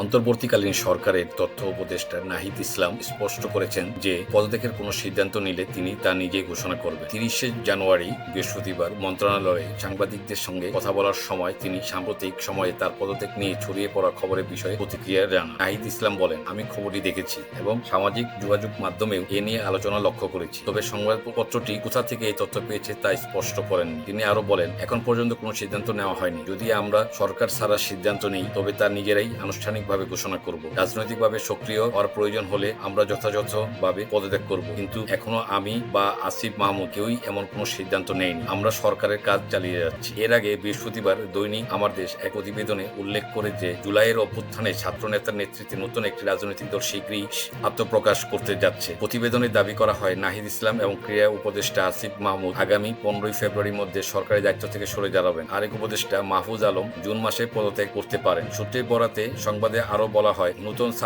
অন্তর্বর্তীকালীন সরকারের তথ্য উপদেষ্টা নাহিদ ইসলাম স্পষ্ট করেছেন যে পদত্যাগের কোনো সিদ্ধান্ত নিলে তিনি তা নিজেই ঘোষণা করবেন। তিরিশে জানুয়ারি বৃহস্পতিবার মন্ত্রণালয়ে সাংবাদিকদের সঙ্গে কথা বলার সময় তিনি সাম্প্রতিক সময়ে তার পদত্যাগ নিয়ে ছড়িয়ে পড়া খবরের বিষয়ে প্রতিক্রিয়া জানান। নাহিদ ইসলাম বলেন, আমি খবরটি দেখেছি এবং সামাজিক যোগাযোগ মাধ্যমেও এ নিয়ে আলোচনা লক্ষ্য করেছি। তবে সংবাদপত্রটি কোথা থেকে এই তথ্য পেয়েছে তা স্পষ্ট করেন তিনি আরও বলেন, এখন পর্যন্ত কোনো সিদ্ধান্ত নেওয়া হয়নি। যদি আমরা সরকার ছাড়া সিদ্ধান্ত নেই, তবে তা নিজেরাই আনুষ্ঠানিকভাবে ঘোষণা করব। রাজনৈতিকভাবে সক্রিয় হওয়ার প্রয়োজন হলে আমরা যথাযথভাবে পদত্যাগ করব। কিন্তু এখনও আমি বা আসিফ মাহমুদ কেউই এমন কোনো সিদ্ধান্ত নেইনি আমরা সরকারের কাজ চালিয়ে যাচ্ছি। এর আগে বৃহস্পতিবার দৈনিক আমার দেশ এক প্রতিবেদনে উল্লেখ করে যে জুলাইয়ের অভ্যুত্থানে ছাত্র নেতার নেতৃত্বে নতুন একটি রাজনৈতিক দল শীঘ্রই আত্মপ্রকাশ করতে যাচ্ছে। প্রতিবেদনে দাবি করা হয়, নাহিদ ইসলাম এবং ক্রীড়া উপদেষ্টা আসিফ মাহমুদ আগামী পনেরোই ফেব্রুয়ারির মধ্যে সরকারি দায়িত্ব থেকে সরে দাঁড়াবেন। আরেক উপদেষ্টা মাহফুজ আলম জুন মাসে পদত্যাগ করতে পারেন। সূত্রের বরাতে সংবাদে আরও বলা হয়। নতুন